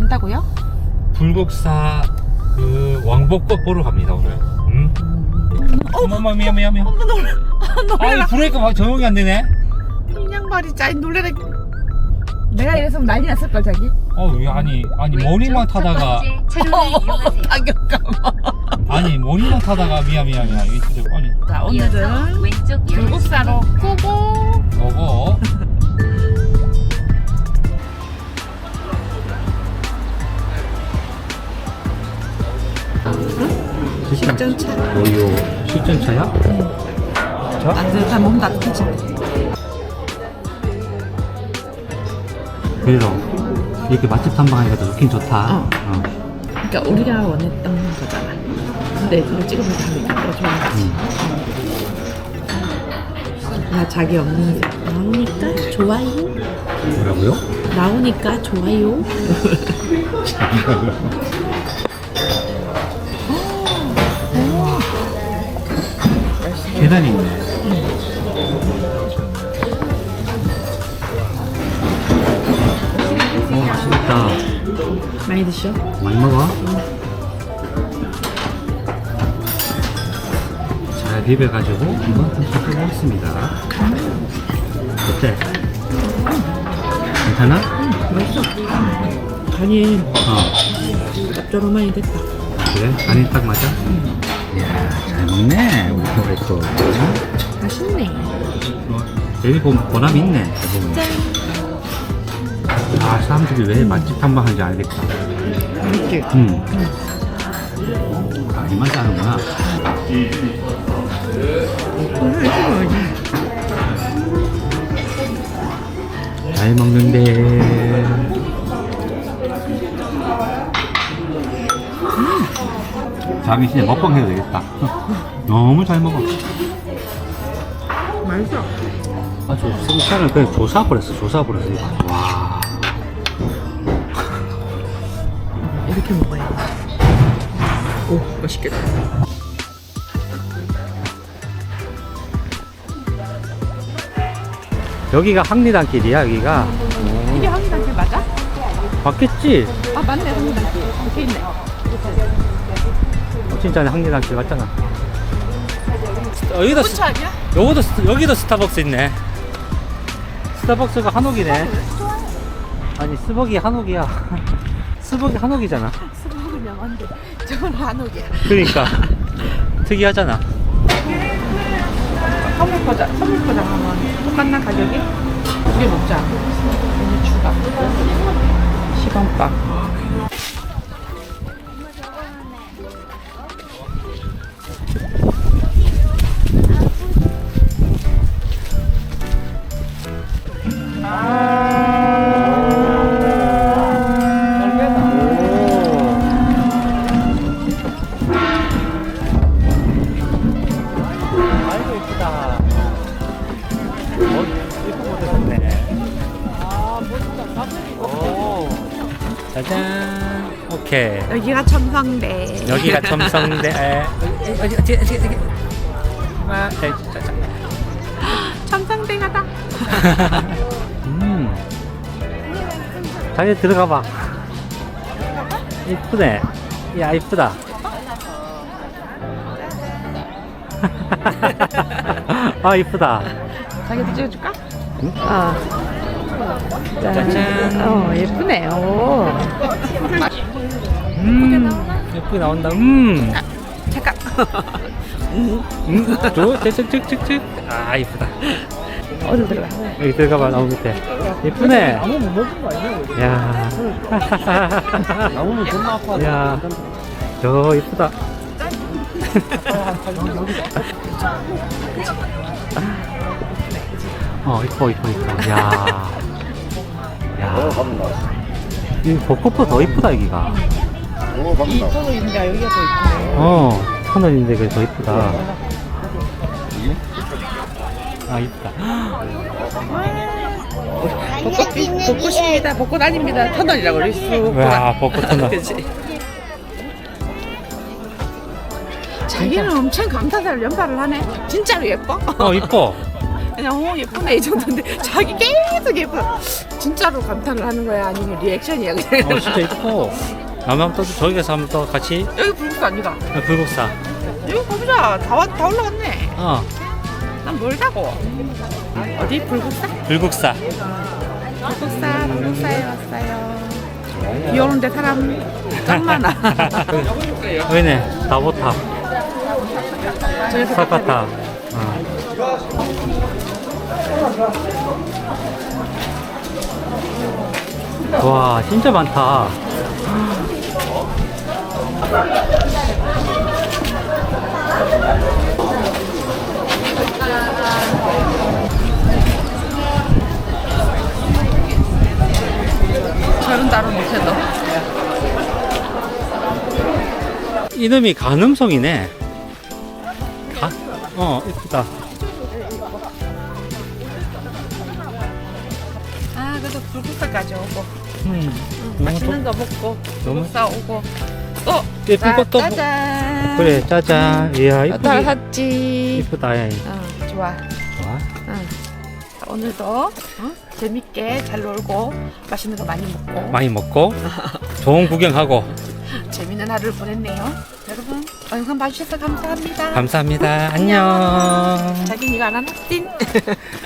간다고요? 불국사 그 왕복꽃 보러 갑니다 오늘. 응? 어머머 미안 미안 미안. 어머 놀라 아, 아니 놀래라. 브레이크 막 적용이 안 되네. 이 양말이 짜이 놀래라. 내가 이랬으면 난리 났을 걸 자기? 어 왜, 아니 아니 머리만 타다가. 어머 타격감 아니 머리만 타다가 미안 미안 미안. 이게 진짜 아니. 자 오늘은 왼쪽 불국사로 끄고 저거 실전차. 뭐요. 실전차야? 따뜻한 몸 따뜻해지 그래서 이렇게 맛집 탐방하니까 더 좋긴 좋다. 어. 그러니까 우리가 원했던 거잖아. 근데 이거 찍으면 더 좋은 거지. 나 자기 없는 데. 나오니까 좋아요. 뭐라고요? 나오니까 좋아요 계단이 있네. 어 맛있겠다. 많이 드셔? 많이 먹어? 잘 비벼가지고 한번 듬뿍 먹겠습니다. 어때? 괜찮아? 맛있어 간이 어. 짭조름하니 됐다 그래? 간이 딱 맞아? 이야, 잘 먹네, 프로레코. 맛있네 어, 여기 보면 보람이 있네. 보면. 아, 사람들이 왜 맛집 탐방하는지 알겠다. 맛있지? 음. 아, 이 맛이 하는구나. 오늘 이렇게 먹어야지 잘 먹는데. 자기 진짜 먹방 해도 되겠다. 너무 잘 먹어. 맛있어 아주 생차를 그냥 조사버렸어, 조사버렸어. 이거. 와. 이렇게 먹어야지 오 맛있겠다 여기가 항리단길이야, 여기가. 이게 황리단길 맞아? 맞겠지? 아 맞네 황리단길 이렇게 있네 어, 진짜 항리단길 맞잖아. 여기도, 근처 아니야? 여기도, 스- 여기도 스타벅스 있네. 스타벅스가 한옥이네. 아니, 스벅이 한옥이야. 스벅이 한옥이잖아. 스벅은 영어인데 저건 한옥이야 그러니까. 특이하잖아. 선물 포장 선물 포장하면 똑같나 가격이? 두개 먹자 메뉴 추가 10원빵 오케이. 여기가 첨성대 여기가 첨성대. 에, 어디, 어디, 어디, 어디. 아, 자, 자, 자. 첨성대 가다 음. 자기 들어가 봐. 이쁘네. 야, 이쁘다. 아, 이쁘다. 자기도 찍어줄까? 응? 어. 짜잔. 어 예쁘네 오 음, 예쁘게 나온다. 음. 잠깐 음, 저, 쯧쯧쯧쯧쯧. 아, 이쁘다. 어디 들어가 여기 들어가 봐, 나무 밑에. 예쁘네. 나무 못 먹은 거 아니야? 야. 나무는 존나 아파. 야. 저, 이쁘다. 어, 이뻐, 이뻐, 이뻐. 야. 야. 이 벚꽃보다 더 이쁘다, 여기가. 이 터널인가 여기가 더 이쁘네 어, 터널인데 그게 더 이쁘다. 아, 이쁘다. 벚꽃, 벚꽃입니다. 벚꽃 아닙니다. 터널이라고 수 와, 벚꽃 터널. 그치? 자기는 엄청 감탄사를 연발을 하네. 진짜로 예뻐? 어, 이뻐. 그냥 어 예쁘네. 이 정도인데 자기 계속 예뻐. 진짜로 감탄을 하는 거야? 아니면 리액션이야 그냥. 어 진짜 이뻐 아마 또 저기 가서 한번 또 같이 여기 불국사 아니다. 어, 불국사 여기 가보자. 다, 왔- 다 올라갔네. 어 난 멀다고. 어디 불국사? 불국사 불국사 불국사에 왔어요. 비 오는데 사람 짱 많아. 여기네 다보탑 저기서 어. 와 진짜 많다 저런 따로 못해도. 이름이 가늠성이네 가? 어 이쁘다 아 그래도 불국사까지 오고 음, 맛있는 거 먹고 너무 불국사 오고 또 예쁜 짜- 것도 뭐- 짜잔. 그래 짜잔 이야 딸 이쁘게 샀지. 이쁘다 야 어, 좋아. 와. 응. 오늘도 어? 재밌게 잘 놀고 맛있는 거 많이 먹고 많이 먹고 좋은 구경하고 재밌는 하루를 보냈네요. 여러분 영상 봐주셔서 감사합니다. 감사합니다 안녕 자기 니가 안 하나? 띵.